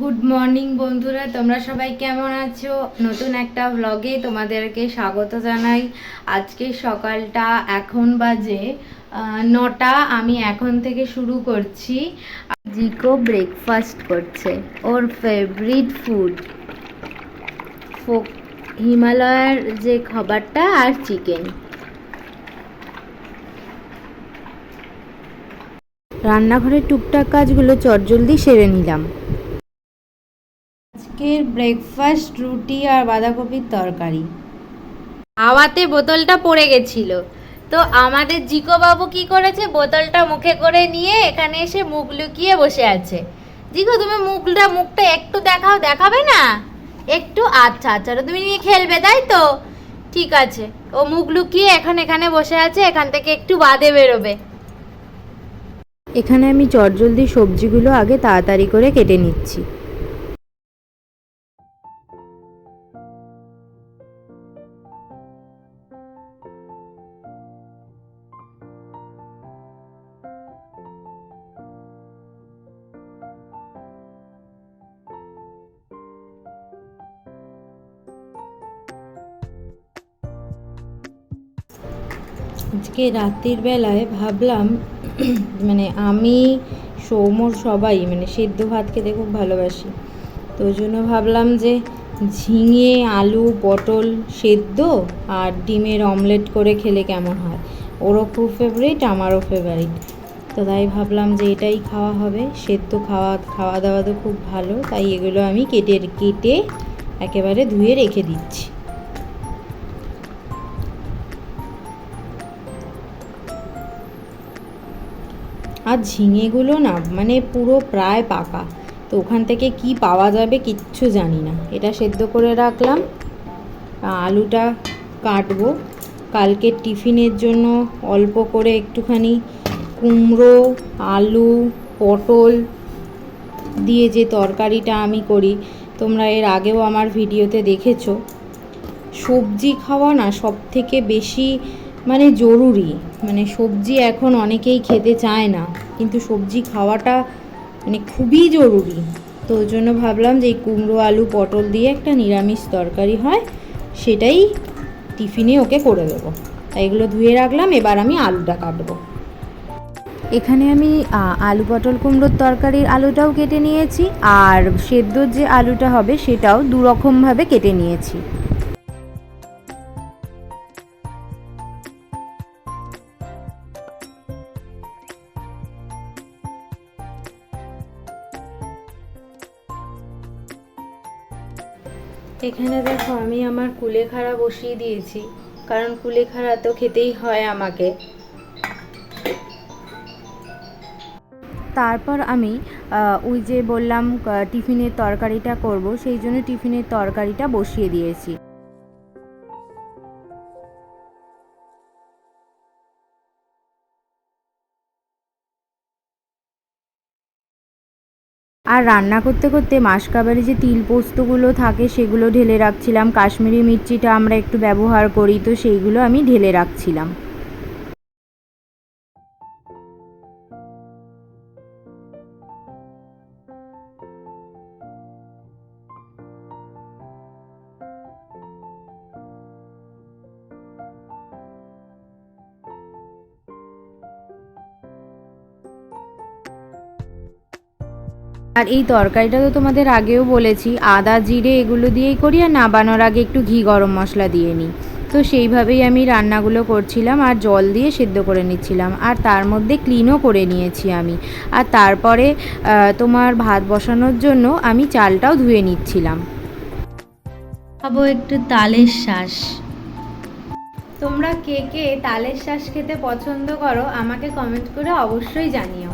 Good morning বন্ধুরা। তোমরা সবাই কেমন আছো? নতুন একটা ভ্লগে তোমাদেরকে স্বাগত জানাই। আজকে সকালটা এখন বাজে নটা। আমি এখন থেকে শুরু করছি। জিকো ব্রেকফাস্ট করছে, ওর ফেভারিট ফুড হিমালয়ের যে খাবারটা আর চিকেন রান্নাঘরের টুকটাক কাজগুলো চটজলদি সেরে নিলাম। আজকের ব্রেকফাস্ট রুটি আর বাঁধাকপির তরকারি। হাওয়াতে বোতলটা পড়ে গেছিল। তো আমাদের জিকো বাবু কি করেছে? বোতলটা মুখে করে নিয়ে এখানে এসে মুখ লুকিয়ে বসে আছে। জিকো তুমি মুখটা মুখটা একটু দেখাও দেখাবে না? একটু আচ্ছা আচ্ছা তুমি নিয়ে খেলবে তাই তো? ঠিক আছে। ও মুখ লুকিয়ে এখন এখানে বসে আছে এখান থেকে একটু বাদে বেরোবে। এখানে আমি চটজলদি সবজিগুলো আগে তাড়াতাড়ি করে কেটে নিচ্ছি। আজকে রাত্রির বেলায় ভাবলাম মানে আমি সৌমর সবাই মানে সেদ্ধ ভাত খেতে খুব ভালোবাসি। তো জন্য ভাবলাম যে ঝিঙে, আলু, পটল সেদ্ধ আর ডিমের অমলেট করে খেলে কেমন হয়? ওরও খুব ফেভারিট আমারও ফেভারিট তো তাই ভাবলাম যে এটাই খাওয়া হবে। সেদ্ধ খাওয়া খাওয়া দাওয়া তো খুব ভালো, তাই এগুলো আমি কেটে কেটে একেবারে ধুয়ে রেখে দিচ্ছি। আর ঝিঙেগুলো না মানে পুরো প্রায় পাকা। তো ওখান থেকে কি পাওয়া যাবে কিচ্ছু জানি না। এটা সেদ্ধ করে রাখলাম। আলুটা কাটবো। কালকে টিফিনের জন্য অল্প করে একটুখানি কুমড়ো, আলু, পটল দিয়ে যে তরকারিটা আমি করি, তোমরা এর আগেও আমার ভিডিওতে দেখেছ। সবজি খাওয়া না সব থেকে বেশি মানে জরুরি মানে সবজি এখন অনেকেই খেতে চায় না, কিন্তু সবজি খাওয়াটা মানে খুবই জরুরি। তো ওই জন্য ভাবলাম যে এই কুমড়ো, আলু, পটল দিয়ে একটা নিরামিষ তরকারি হয়, সেটাই টিফিনে ওকে করে দেবো। তাই এগুলো ধুয়ে রাখলাম, এবার আমি আলুটা কাটবো। এখানে আমি আলু, পটল, কুমড়োর তরকারির আলুটাও কেটে নিয়েছি, আর সেদ্ধর যে আলুটা হবে সেটাও দু রকমভাবে কেটে নিয়েছি। এখানে দেখো, আমি আমার কুলেখাড়া বসিয়ে দিয়েছি। কারণ কুলেখাড়া তো খেতেই হয় আমাকে। তারপর আমি ওই যে বললাম টিফিনের তরকারিটা করব, সেই জন্য টিফিনের তরকারিটা বসিয়ে দিয়েছি। আর রান্না করতে করতে মাসকাবারি যে তিল পোস্তগুলো থাকে সেগুলো ঢেলে রাখছিলাম। কাশ্মীরি মির্চিটা আমরা একটু ব্যবহার করি, তো সেইগুলো আমি ঢেলে রাখছিলাম। আর এই তরকারিটা তো তোমাদের আগেও বলেছি আদা জিরে এগুলো দিয়েই করি আর নাবানোর আগে একটু ঘি গরম মশলা দিয়ে নিই। তো সেইভাবেই আমি রান্নাগুলো করছিলাম আর জল দিয়ে সেদ্ধ করে নিচ্ছিলাম আর তার মধ্যে ক্লিনও করে নিয়েছি আমি। আর তারপরে তোমার ভাত বসানোর জন্য আমি চালটাও ধুয়ে নিচ্ছিলাম। খাব একটু তালের শ্বাস তোমরা কে কে তালের শ্বাস খেতে পছন্দ করো আমাকে কমেন্ট করে অবশ্যই জানিও।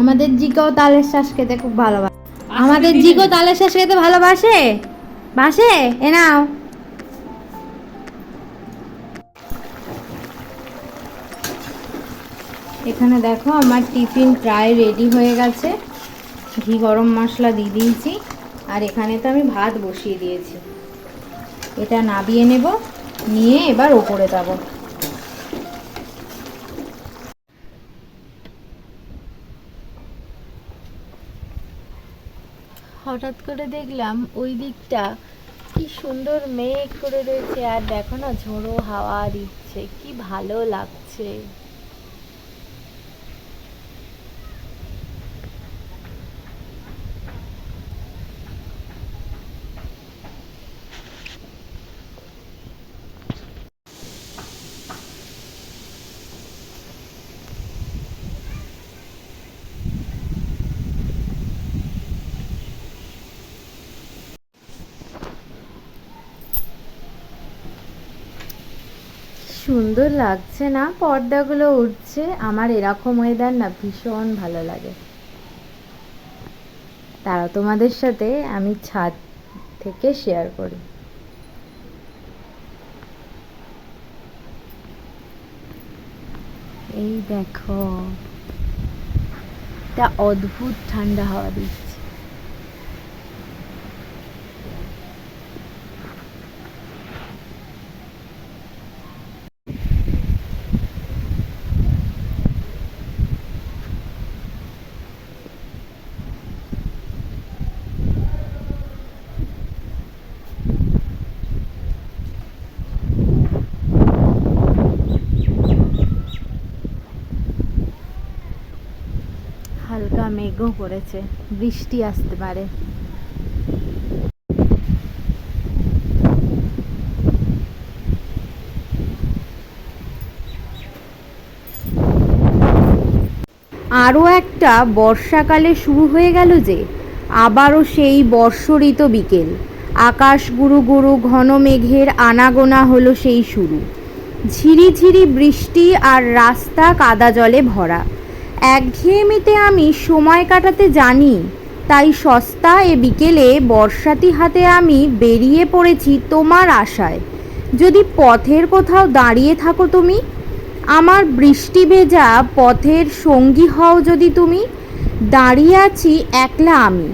আমাদের জিকেও তালের শ্বাস খেতে খুব ভালোবাসে। আমাদের জিকো তালের শ্বাস খেতে ভালোবাসে? বাসে? এ নাও। এখানে দেখো আমার টিফিন প্রায় রেডি হয়ে গেছে। ঘি গরম মশলা দিয়ে দিয়েছি। আর এখানে তো আমি ভাত বসিয়ে দিয়েছি। এটা নাবিয়ে নেব নিয়ে এবার ওপরে যাব। হঠাৎ করে দেখলাম ওই দিকটা কি সুন্দর মেঘ করে রয়েছে। আর দেখো না, ঝোড়ো হাওয়া দিচ্ছে, কি ভালো লাগছে। সুন্দর লাগছে না? পর্দাগুলো উঠছে। আমার এরকম ওয়েদার না ভীষণ ভালো লাগে। তারা তোমাদের সাথে আমি ছাদ থেকে শেয়ার করি। এই দেখো। একটা অদ্ভুত ঠান্ডা হাওয়া দিচ্ছে হালকা মেঘও পড়েছে বৃষ্টি আসতে পারে। আরও একটা বর্ষাকালে শুরু হয়ে গেল যে, আবারও সেই বর্ষরিত বিকেল। আকাশ গুরু গুরু, ঘন মেঘের আনাগোনা হলো সেই শুরু। ঝিরিঝিরি বৃষ্টি আর রাস্তা কাদা জলে ভরা। একঘেয়েমিতে আমি সময় কাটাতে জানি, তাই সস্তা এ বিকেলে বর্ষাতি হাতে আমি বেরিয়ে পড়েছি তোমার আশায়। যদি পথের কোথাও দাঁড়িয়ে থাকো তুমি, আমার বৃষ্টি ভেজা পথের সঙ্গী হও যদি তুমি, দাঁড়িয়ে আছি একলা আমি।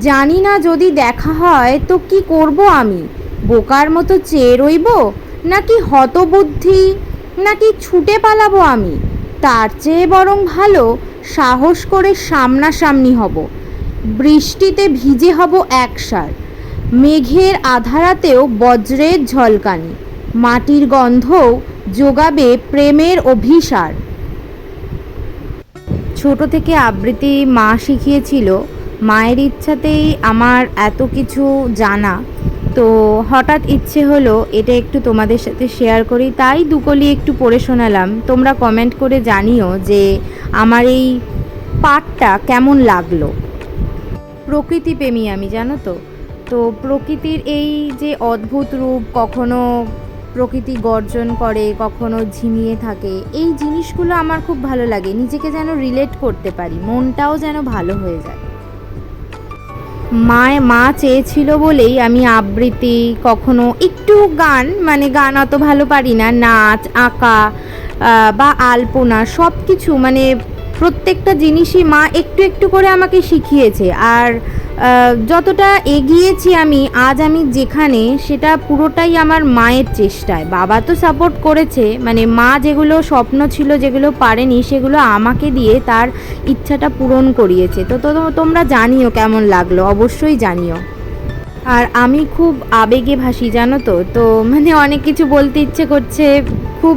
জানি না যদি দেখা হয় তো কি করব আমি, বোকার মতো চেয়ে রইব, নাকি হতবুদ্ধি, নাকি ছুটে পালাবো আমি? তার চেয়ে বরং ভালো সাহস করে সামনাসামনি হব। বৃষ্টিতে ভিজে হব একসার মেঘের আধারাতেও বজ্রের ঝলকানি। মাটির গন্ধও যোগাবে প্রেমের অভিসার। ছোট থেকে আবৃত্তি মা শিখিয়েছিল, মায়ের ইচ্ছাতেই আমার এত কিছু জানা। তো হঠাৎ ইচ্ছে হলো এটা একটু তোমাদের সাথে শেয়ার করি। তাই দুকলি একটু পড়ে শোনালাম। তোমরা কমেন্ট করে জানিও যে আমার এই পাঠটা কেমন লাগল। প্রকৃতি প্রেমী আমি, জানো তো? তো প্রকৃতির এই যে অদ্ভুত রূপ কখনো প্রকৃতি গর্জন করে, কখনো ঝিমিয়ে থাকে, এই জিনিসগুলো আমার খুব ভালো লাগে। নিজেকে যেন রিলেট করতে পারি। মনটাও যেন ভালো হয়ে যায়। মায় মা চেয়েছিল বলেই আমি আবৃত্তি, কখনো একটু গান মানে গান অত ভালো পারি না, নাচ, আঁকা বা আলপনা সব কিছু মানে প্রত্যেকটা জিনিসই মা একটু একটু করে আমাকে শিখিয়েছে। আর যতটা এগিয়েছি আমি, আজ আমি যেখানে, সেটা পুরোটাই আমার মায়ের চেষ্টায়। বাবা তো সাপোর্ট করেছে মানে মা যেগুলো স্বপ্ন ছিল, যেগুলো পারেনি, সেগুলো আমাকে দিয়ে তার ইচ্ছাটা পূরণ করিয়েছে। তো তো তোমরা জানিও কেমন লাগল, অবশ্যই জানিও। আর আমি খুব আবেগে ভাসি, জানো তো? তো মানে অনেক কিছু বলতে ইচ্ছে করছে, খুব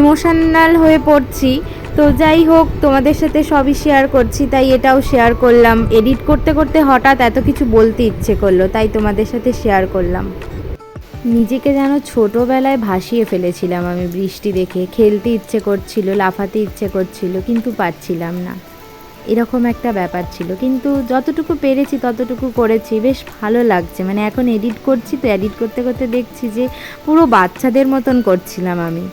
ইমোশনাল হয়ে পড়ছি। তো যাই হোক, তোমাদের সাথে সবই শেয়ার করছি, তাই এটাও শেয়ার করলাম। এডিট করতে করতে হঠাৎ এত কিছু বলতে ইচ্ছে করল, তাই তোমাদের সাথে শেয়ার করলাম। নিজেকে যেন ছোটোবেলায় ভাসিয়ে ফেলেছিলাম আমি বৃষ্টি দেখে। খেলতে ইচ্ছে করছিল, লাফাতে ইচ্ছে করছিল, কিন্তু পারছিলাম না। এরকম একটা ব্যাপার ছিল, কিন্তু যতটুকু পেরেছি, ততটুকু করেছি। বেশ ভালো লাগছে মানে এখন এডিট করছি তো এডিট করতে করতে দেখছি যে পুরো বাচ্চাদের মতন করছিলাম আমি।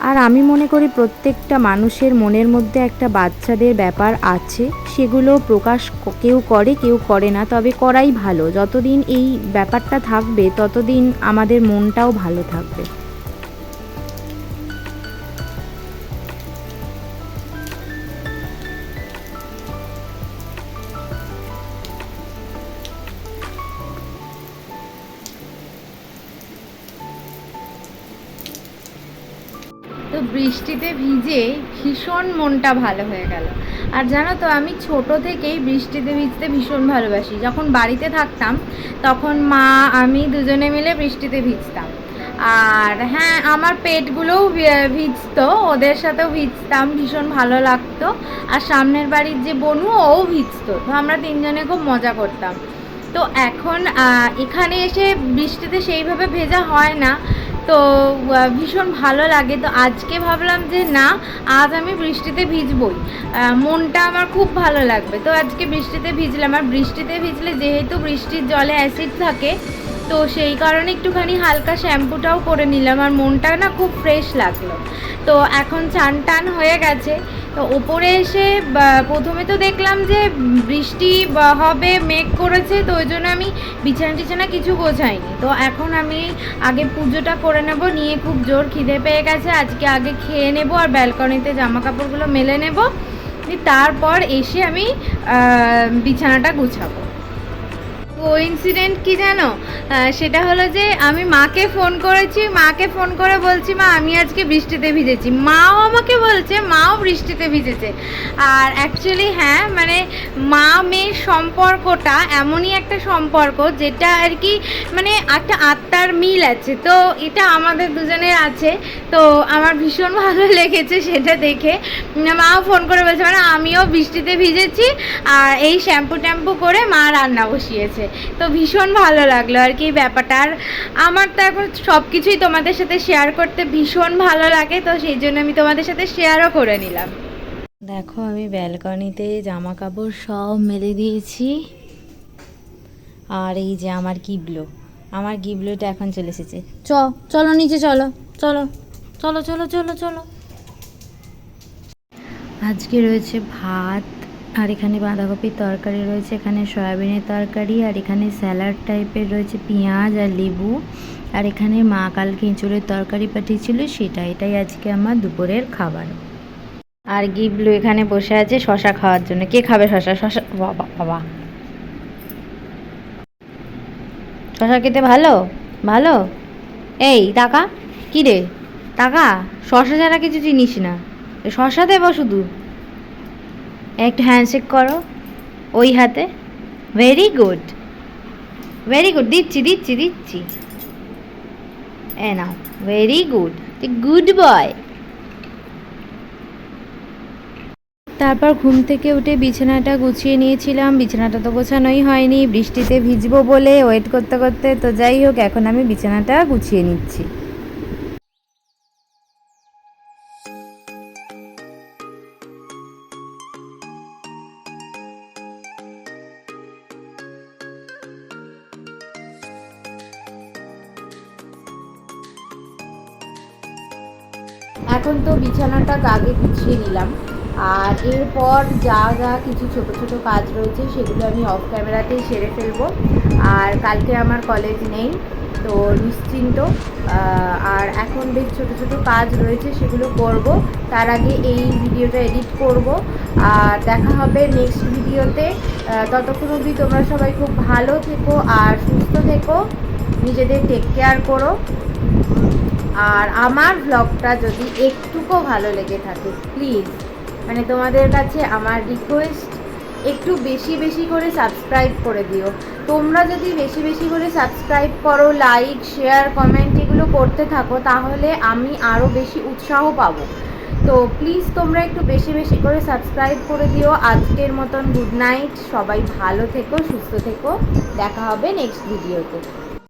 আর আমি মনে করি প্রত্যেকটা মানুষের মনের মধ্যে একটা বাচ্চাদের ব্যাপার আছে, সেগুলো প্রকাশ কেউ করে কেউ করে না, তবে করাই ভালো। যতদিন এই ব্যাপারটা থাকবে, ততদিন আমাদের মনটাও ভালো থাকবে। বৃষ্টিতে ভিজে ভীষণ মনটা ভালো হয়ে গেল। আর জানো তো, আমি ছোট থেকেই বৃষ্টিতে ভিজতে ভীষণ ভালোবাসি। যখন বাড়িতে থাকতাম, তখন মা, আমি দুজনে মিলে বৃষ্টিতে ভিজতাম। আর হ্যাঁ আমার পেটগুলোও ভিজতো, ওদের সাথেও ভিজতাম, ভীষণ ভালো লাগতো। আর সামনের বাড়ির যে বনু ও ভিজতো। তো আমরা তিনজনে খুব মজা করতাম। তো এখন এখানে এসে বৃষ্টিতে সেইভাবে ভেজা হয় না। তো ভীষণ ভালো লাগে। তো আজকে ভাবলাম যে না, আজ আমি বৃষ্টিতে ভিজবই। মনটা আমার খুব ভালো লাগবে। তো আজকে বৃষ্টিতে ভিজলাম। আর বৃষ্টিতে ভিজলে যেহেতু বৃষ্টির জলে অ্যাসিড থাকে, তো সেই কারণে একটুখানি হালকা শ্যাম্পুটাও করে নিলাম। আর মনটা না খুব ফ্রেশ লাগল। তো এখন চান টান হয়ে গেছে। তো ওপরে এসে প্রথমে তো দেখলাম যে বৃষ্টি হবে, মেঘ করেছে, তো ওই জন্য আমি বিছানা টিছানা কিছু গোছাইনি। তো এখন আমি আগে পুজোটা করে নেব, নিয়ে খুব জোর খিদে পেয়ে গেছে, আজকে আগে খেয়ে নেব আর ব্যালকনিতে জামা কাপড়গুলো মেলে নেব। তারপর এসে আমি বিছানাটা গুছাবো। কোইন্সিডেন্ট কি জানো? সেটা হলো যে আমি মাকে ফোন করেছি, মাকে ফোন করে বলছি, মা, আমি আজকে বৃষ্টিতে ভিজেছি। মাও আমাকে বলছে, মাও বৃষ্টিতে ভিজেছে। আর অ্যাকচুয়ালি হ্যাঁ মানে মা মেয়ের সম্পর্কটা এমনই একটা সম্পর্ক যেটা আর কি মানে একটা আত্মার মিল আছে। তো এটা আমাদের দুজনের আছে। তো আমার ভীষণ ভালো লেগেছে সেটা দেখে। মাও ফোন করে বলছে মানে আমিও বৃষ্টিতে ভিজেছি। আর এই শ্যাম্পু ট্যাম্পু করে মা রান্না বসিয়েছে। তো ভীষণ ভালো লাগল আর কি ব্যাপারটা। আর আমার তো এখন সব কিছুই তোমাদের সাথে শেয়ার করতে ভীষণ ভালো লাগে, তো সেই জন্য আমি তোমাদের সাথে শেয়ারও করে নিলাম। দেখো, আমি ব্যালকনিতে জামা কাপড় সব মেলে দিয়েছি। আর এই যে আমার গিবলো আমার গিবলোটা এখন চলে এসেছে। চ, চলো নিচে চলো চলো চলো চলো চলো চলো। আজকে রয়েছে ভাত আর এখানে বাঁধাকপির তরকারি রয়েছে, এখানে সয়াবিনের তরকারি, আর এখানে স্যালাড টাইপের রয়েছে, পেঁয়াজ আর লেবু। আর এখানে মা কালকে এঁচড়ের তরকারি পাঠিয়েছিল, সেটা এটাই আজকে আমার দুপুরের খাবার। আর গিবলু এখানে বসে আছে শশা খাওয়ার জন্য। কে খাবে শশা? শশা, বাবা বাবা। শশা খেতে ভালো? ভালো? এই, টাকা? কি রে? টাকা? শশা ছাড়া কিছু চিনিস না। শশা দেবো শুধু। একটু হ্যান্ডশেক করো। ওই হাতে। ভেরি গুড ভেরি গুড দিচ্ছি দিচ্ছি দিচ্ছি। এ নাও। ভেরি গুড গুড বয় তারপর ঘুম থেকে উঠে বিছানাটা গুছিয়ে নিয়েছিলাম। বিছানাটা তো গোছানোই হয়নি। বৃষ্টিতে ভিজবো বলে ওয়েট করতে করতে তো যাই হোক, এখন আমি বিছানাটা গুছিয়ে নিচ্ছি। বিছানাটা আগে গুছিয়ে নিলাম। আর এরপর যা যা কিছু ছোট ছোট কাজ রয়েছে, সেগুলো আমি অফ ক্যামেরাতেই সেরে ফেলব। আর কালকে আমার কলেজ নেই, তো নিশ্চিন্ত। আর এখন বেশ ছোট ছোট কাজ রয়েছে, সেগুলো করব। তার আগে এই ভিডিওটা এডিট করব। আর দেখা হবে নেক্সট ভিডিওতে। ততক্ষণ অবধি তোমরা সবাই খুব ভালো থেকো আর সুস্থ থেকো। নিজেদের টেক কেয়ার করো। আর আমার ব্লগটা যদি একটুকু ভালো লেগে থাকে প্লিজ মানে তোমাদের কাছে আমার রিকোয়েস্ট একটু বেশি বেশি করে সাবস্ক্রাইব করে দিও। তোমরা যদি বেশি বেশি করে সাবস্ক্রাইব করো লাইক শেয়ার কমেন্ট এগুলো করতে থাকো, তাহলে আমি আরও বেশি উৎসাহ পাবো। তো প্লিজ তোমরা একটু বেশি বেশি করে সাবস্ক্রাইব করে দিও। আজকের মতন গুড নাইট সবাই ভালো থেকো, সুস্থ থেকো। দেখা হবে নেক্সট ভিডিওতে